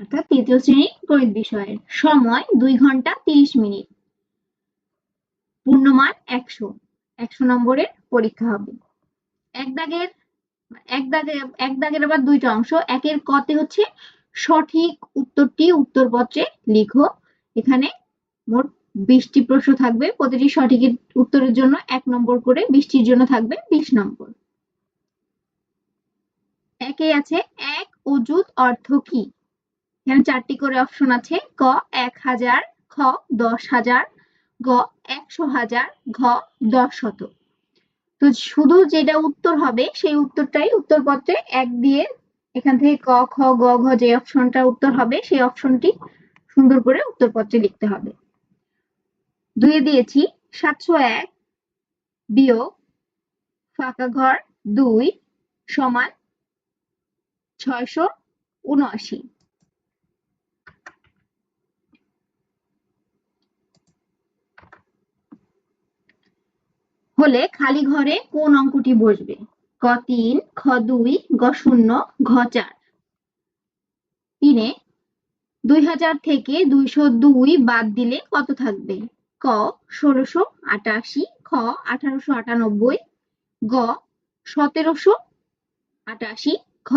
অর্থাৎ তৃতীয় শ্রেণির গণিত বিষয়ের। সময় দুই ঘণ্টা তিরিশ মিনিট। পূর্ণমান একশো। একশো নম্বরের পরীক্ষা হবে। এক দাগের, এক দাগে, এক দাগের আবার দুইটা অংশ। একের কতে হচ্ছে সঠিক উত্তরটি উত্তরপত্রে লিখো। এখানে মোট বিশটি প্রশ্ন থাকবে। প্রতিটি সঠিক উত্তরের জন্য এক নম্বর করে বিশটির জন্য থাকবে বিশ নম্বর। একে আছে এক অজুত অর্থ কি? এখানে চারটি করে অপশন আছে। ক এক হাজার, খ দশ হাজার, গ একশো হাজার, ঘ দশ শত তো শুধু যেটা উত্তর হবে, সেই উত্তরটাই উত্তরপত্রে এক দিয়ে এখান থেকে ক, খ, গ, ঘ যে অপশনটা উত্তর হবে, সেই অপশনটি সুন্দর করে উত্তরপত্রে লিখতে হবে। দুয়ে দিয়েছি, সাতশো এক বিয়োগ ফাঁকা ঘর দুই সমান ছয়শো উনআশি। হলে খালি ঘরে কোন অঙ্কটি বসবে? ক তিন, খ দুই, গ শূন্য, ঘ চার। তিনে দুই হাজার থেকে দুইশো দুই বাদ দিলে কত থাকবে? ক ষোলোশো আটাশি, খ আঠারোশো আটানব্বই, গ সতেরোশো আটাশি, খ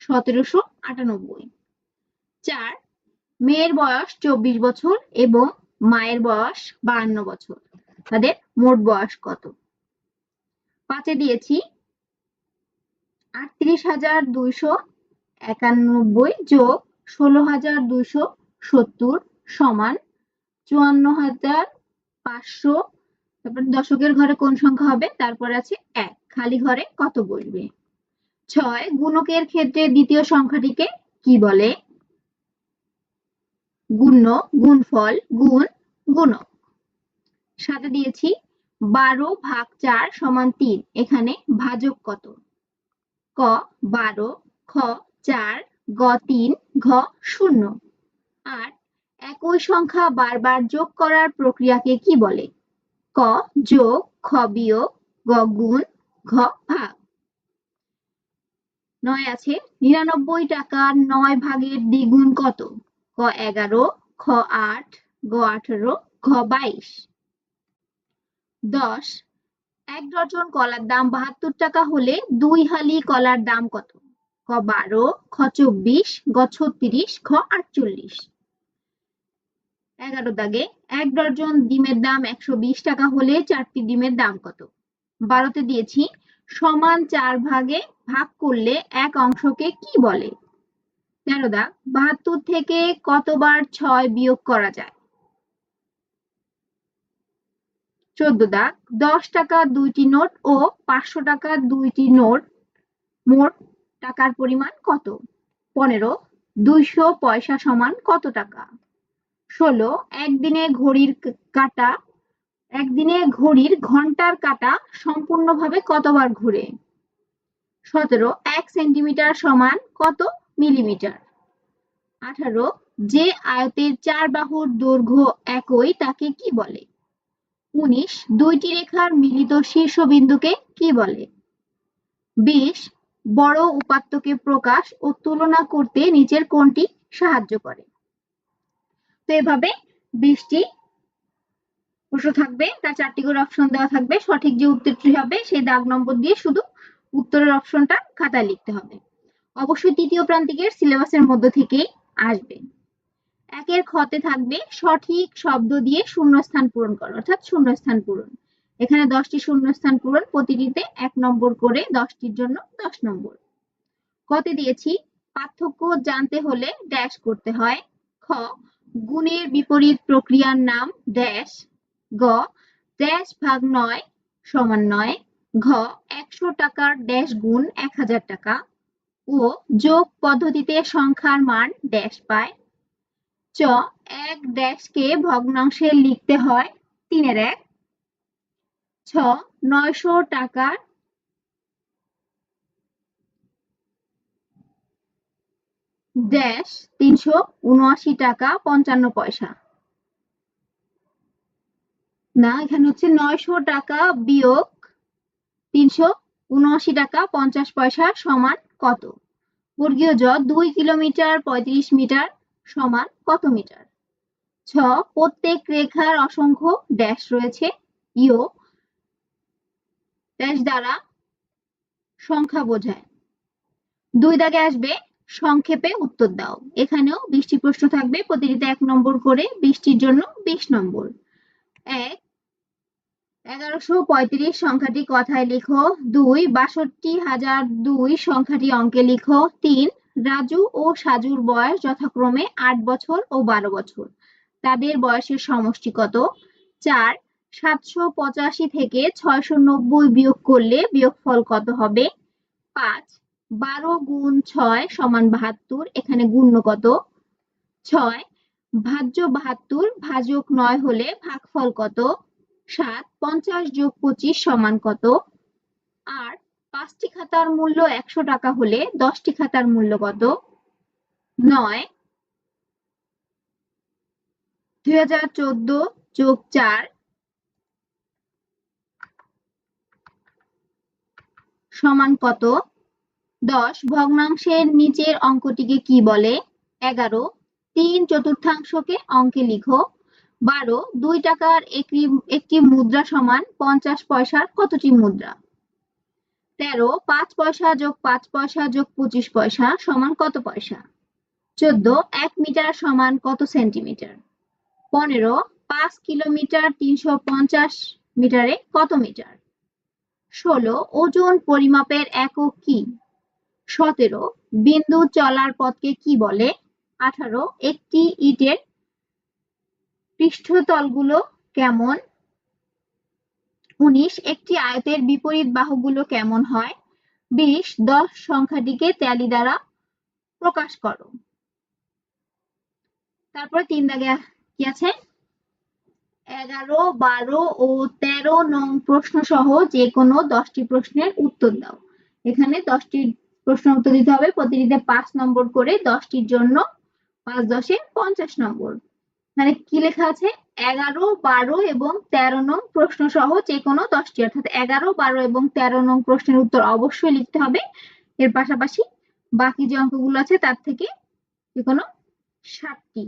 সতেরোশো আটানব্বই। চার, মেয়ের বয়স চব্বিশ বছর এবং মায়ের বয়স বাহান্ন বছর। তাদের মোট বয়স কত? পাঁচে দিয়েছি। আটত্রিশ হাজার দুইশো একানব্বই যোগ ষোলো হাজার দুইশো সত্তর সমান চুয়ান্ন হাজার পাঁচশো। তারপর দশকের ঘরে কোন সংখ্যা হবে? তারপর আছে এক। খালি ঘরে কত বসবে? ছয়। গুণকের ক্ষেত্রে দ্বিতীয় সংখ্যাটিকে কি বলে? গুণ্য, গুণফল, গুণ, গুণক। সাথে দিয়েছি বারো ভাগ চার সমান তিন। এখানে ভাজক কত? ক, বারো, খ, চার, গ, তিন, ঘ, শূন্য। আর একই সংখ্যা বারবার যোগ করার প্রক্রিয়াকে কি বলে? ক যোগ, খ বিয়োগ, গ গুণ, ঘ ভাগ। নয় আছে, নিরানব্বই টাকার নয় ভাগের দ্বিগুণ কত? ক এগারো, খ আট, গ আঠারো, ঘ বাইশ। দশ, এক ডজন কলার দাম বাহাত্তর টাকা হলে দুই হালি কলার দাম কত? ক বারো, খ চব্বিশ, গ ছত্রিশ, খ আটচল্লিশ। এগারো দাগে এক ডজন ডিমের দাম একশো বিশ টাকা হলে চারটি ডিমের দাম কত? বারোতে দিয়েছি, সমান চার ভাগে ভাগ করলে এক অংশকে কি বলে? তেরো দাগ, বাহাত্তর থেকে কতবার ছয় বিয়োগ করা যায়? চোদ্দ দাগ দশ টাকা দুইটি নোট ও পাঁচশো টাকা দুইটি নোট, মোট টাকার পরিমাণ কত? পনেরো, দুইশো পয়সা সমান কত টাকা? ষোলো, একদিনে ঘড়ির কাটা, একদিনে ঘড়ির ঘণ্টার কাটা সম্পূর্ণভাবে কতবার ঘুরে? সতেরো, এক সেন্টিমিটার সমান কত মিলিমিটার? আঠারো, যে আয়তের চার বাহুর দৈর্ঘ্য একই তাকে কি বলে? উনিশ, দুইটি রেখার মিলিত শীর্ষবিন্দুকে কি বলে? বিশ, বড় উপাত্তকে প্রকাশ ও তুলনা করতে নিচের কোনটি সাহায্য করে। তো এভাবে বিশটি প্রশ্ন থাকবে, তার চারটি করে অপশন দেওয়া থাকবে। সঠিক যে উত্তরটি হবে, সেই দাগ নম্বর দিয়ে শুধু উত্তরের অপশনটা খাতায় লিখতে হবে। অবশ্যই তৃতীয় প্রান্তিকের সিলেবাসের মধ্য থেকেই আসবে। একের খতে থাকবে সঠিক শব্দ দিয়ে শূন্যস্থান পূরণ করো, অর্থাৎ শূন্যস্থান পূরণ। এখানে দশটি শূন্যস্থান পূরণ, প্রতিটিতে এক নম্বর করে দশটির জন্য দশ নম্বর। কতে দিয়েছি, পার্থক্য জানতে হলে ড্যাশ করতে হয় খ, গুণের বিপরীত প্রক্রিয়ার নাম ড্যাশ গ ড্যাশ ভাগ নয় সমান নয়, ঘ, একশো টাকার ড্যাশ গুণ এক হাজার টাকা, ও যোগ পদ্ধতিতে সংখ্যার মান ড্যাশ পায় এক ড্যাশকে ভগ্নাংশে লিখতে হয় তিনের এক। ছ, নয়শো টাকার ড্যাশ তিনশো উনআশি টাকা পঞ্চান্ন পয়সা। না, এখানে হচ্ছে নয়শো টাকা বিয়োগ তিনশো উনআশি টাকা পঞ্চাশ পয়সা সমান কত? বর্গীয় জ, দুই কিলোমিটার পঁয়ত্রিশ মিটার সমান কত মিটার? ছ, প্রত্যেক রেখার অসংখ্য ড্যাশ রয়েছে। ইও ড্যাশ দ্বারা সংখ্যা বোঝায়। দুই দাগে আসবে, সংক্ষেপে উত্তর দাও। এখানেও বৃষ্টি প্রশ্ন থাকবে, প্রতিটিতে এক নম্বর করে বৃষ্টির জন্য বিশ নম্বর। এক, এগারোশো পঁয়ত্রিশ সংখ্যাটি কথায় লিখো। দুই, বাষট্টি হাজার দুই সংখ্যাটি অঙ্কে লিখো। তিন রাজু ও সাজুর বয়স যথাক্রমে আট বছর ও বারো বছর। তাদের বয়সের সমষ্টি কত? চার, সাতশো পঁচাশি থেকে ছয়শো নব্বই বিয়োগ করলে বিয়োগফল কত হবে? পাঁচ, বারো গুণ ছয় সমান বাহাত্তর, এখানে গুণ্য কত? ছয়, ভাজ্য বাহাত্তর ভাজক নয় হলে ভাগফল কত? সাত, পঞ্চাশ যোগ পঁচিশ সমান কত? আর পাঁচটি খাতার মূল্য একশো টাকা হলে দশটি খাতার মূল্য কত? নয়। দুই হাজার চোদ্দ যোগ চার সমান কত? দশ। ভগ্নাংশের নিচের অঙ্কটিকে কি বলে? এগারো। তিন চতুর্থাংশকে অঙ্কে লিখো। বারো। দুই টাকার একটি একটি মুদ্রা সমান পঞ্চাশ পয়সার কতটি মুদ্রা? তেরো, পাঁচ পয়সা যোগ পাঁচ পয়সা যোগ পঁচিশ পয়সা সমান কত পয়সা? চোদ্দ, এক মিটার সমান কত সেন্টিমিটার? পনেরো, পাঁচ কিলোমিটার তিনশো পঞ্চাশ মিটারে কত মিটার? ষোলো, ওজন পরিমাপের একক কি? সতেরো, বিন্দু চলার পথকে কি বলে? আঠারো, একটি ইটের পৃষ্ঠতলগুলো কেমন? উনিশ, একটি আয়তের বিপরীত বাহুগুলো কেমন হয়? বিশ, দশ, সংখ্যাটিকে ট্যালি দ্বারা প্রকাশ করো। তারপরে তিন দাগে কি আছে? এগারো, বারো ও তেরো নং প্রশ্ন সহ যে কোনো দশটি প্রশ্নের উত্তর দাও। এখানে দশটি প্রশ্ন উত্তর দিতে হবে। প্রতিটিতে পাঁচ নম্বর করে দশটির জন্য পাঁচ দশে পঞ্চাশ নম্বর। মানে কি লেখা আছে? এগারো, বারো এবং তেরো নং প্রশ্ন সহ যে কোনো দশটি। অর্থাৎ এগারো, বারো এবং তেরো নং প্রশ্নের উত্তর অবশ্যই লিখতে হবে। এর পাশাপাশি বাকি যে অঙ্কগুলো আছে তার থেকে যে কোনো সাতটি।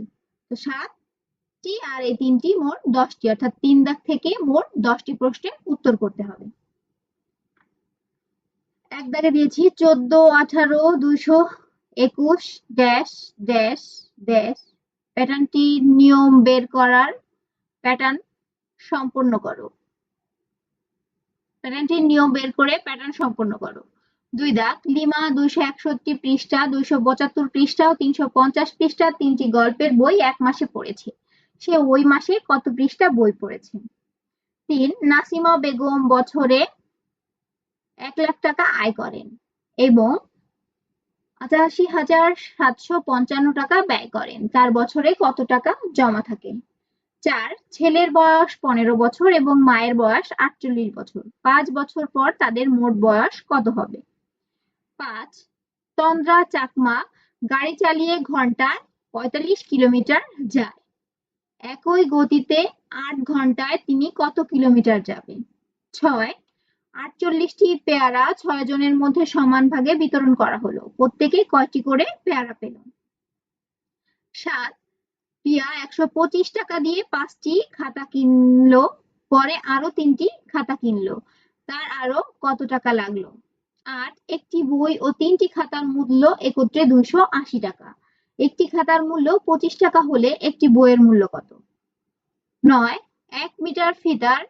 তো সাতটি আর এই তিনটি মোট দশটি। অর্থাৎ তিন দাগ থেকে মোট দশটি প্রশ্নের উত্তর করতে হবে। এক দাগে দিয়েছি চোদ্দ, আঠারো, দুইশো একুশ, ড্যাশ ড্যাশ ড্যাশ প্যাটার্নটি নিয়ম বের করার প্যাটার্ন সম্পূর্ণ করো। প্যাটার্নটির নিয়ম বের করে প্যাটার্ন সম্পূর্ণ করো। দুই দাগ, লিমা দুইশো একষট্টি পৃষ্ঠা, দুইশো পঁচাত্তর পৃষ্ঠা ও তিনশো পঞ্চাশ পৃষ্ঠা, তিনটি গল্পের বই এক মাসে পড়েছে। সে ওই মাসে কত পৃষ্ঠা বই পড়েছে? তিন, নাসিমা বেগম বছরে এক লাখ টাকা আয় করেন এবং পঁচাশি হাজার সাতশো পঞ্চান্ন টাকা ব্যয় করেন। তার বছরে কত টাকা জমা থাকে? চার, ছেলের বয়স পনেরো বছর এবং মায়ের বয়স আটচল্লিশ বছর। পাঁচ বছর পর তাদের মোট বয়স কত হবে? পাঁচ, তন্দ্রা চাকমা গাড়ি চালিয়ে ঘন্টায় পঁয়তাল্লিশ কিলোমিটার যায়। একই গতিতে আট ঘন্টায় তিনি কত কিলোমিটার যাবেন? ছয় আটচল্লিশটি পেয়ারা ছয় জনের মধ্যে সমান ভাগে বিতরণ করা হলো। প্রত্যেকে কয়টি করে পেয়ারা পেল? সাত পিয়া একশো পঁচিশ টাকা দিয়ে পাঁচটি খাতা কিনলো, পরে আরও তিনটি খাতা কিনলো। তার আরও কত টাকা লাগল? আট, একটি বই ও তিনটি খাতার মূল্য একত্রে দুইশো আশি টাকা। একটি খাতার মূল্য পঁচিশ টাকা হলে একটি বইয়ের মূল্য কত? নয়, এক মিটার ফিতার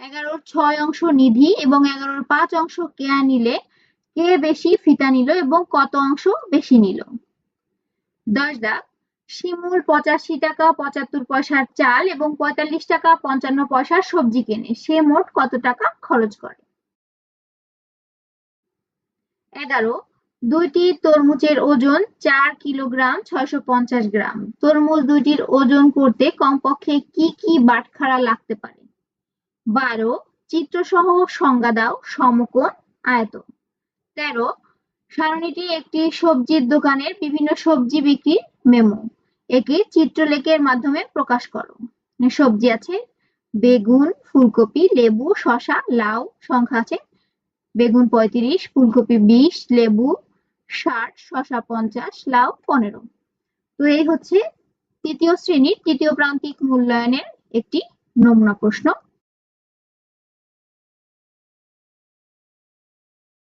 এগারোর ছয় অংশ নিধি এবং এগারোর পাঁচ অংশ কেয়া নিলে, কে বেশি ফিতা নিল এবং কত অংশ বেশি নিল? দশ দাগ শিমুল পঁচাশি টাকা পঁচাত্তর পয়সার চাল এবং পঁয়তাল্লিশ টাকা পঞ্চান্ন পয়সার সবজি কেনে। সে মোট কত টাকা খরচ করে? এগারো, দুইটি তরমুজের ওজন চার কিলোগ্রাম ছয়শো পঞ্চাশ গ্রাম। তরমুজ দুইটির ওজন করতে কমপক্ষে কি কি বাটখারা লাগতে পারে? বারো, চিত্রসহ সংজ্ঞা দাও, সমকোণ, আয়তন। তেরো, সারণীটি একটি সবজির দোকানের বিভিন্ন সবজি বিক্রির মেমো। একে চিত্রলেখের মাধ্যমে প্রকাশ করো। সবজি আছে, বেগুন, ফুলকপি, লেবু, শসা, লাউ, সংখ্যা আছে। বেগুন পঁয়ত্রিশ, ফুলকপি বিশ, লেবু ষাট শশা পঞ্চাশ, লাউ পনেরো। তো এই হচ্ছে তৃতীয় শ্রেণির, তৃতীয় প্রান্তিক মূল্যায়নের একটি নমুনা প্রশ্ন।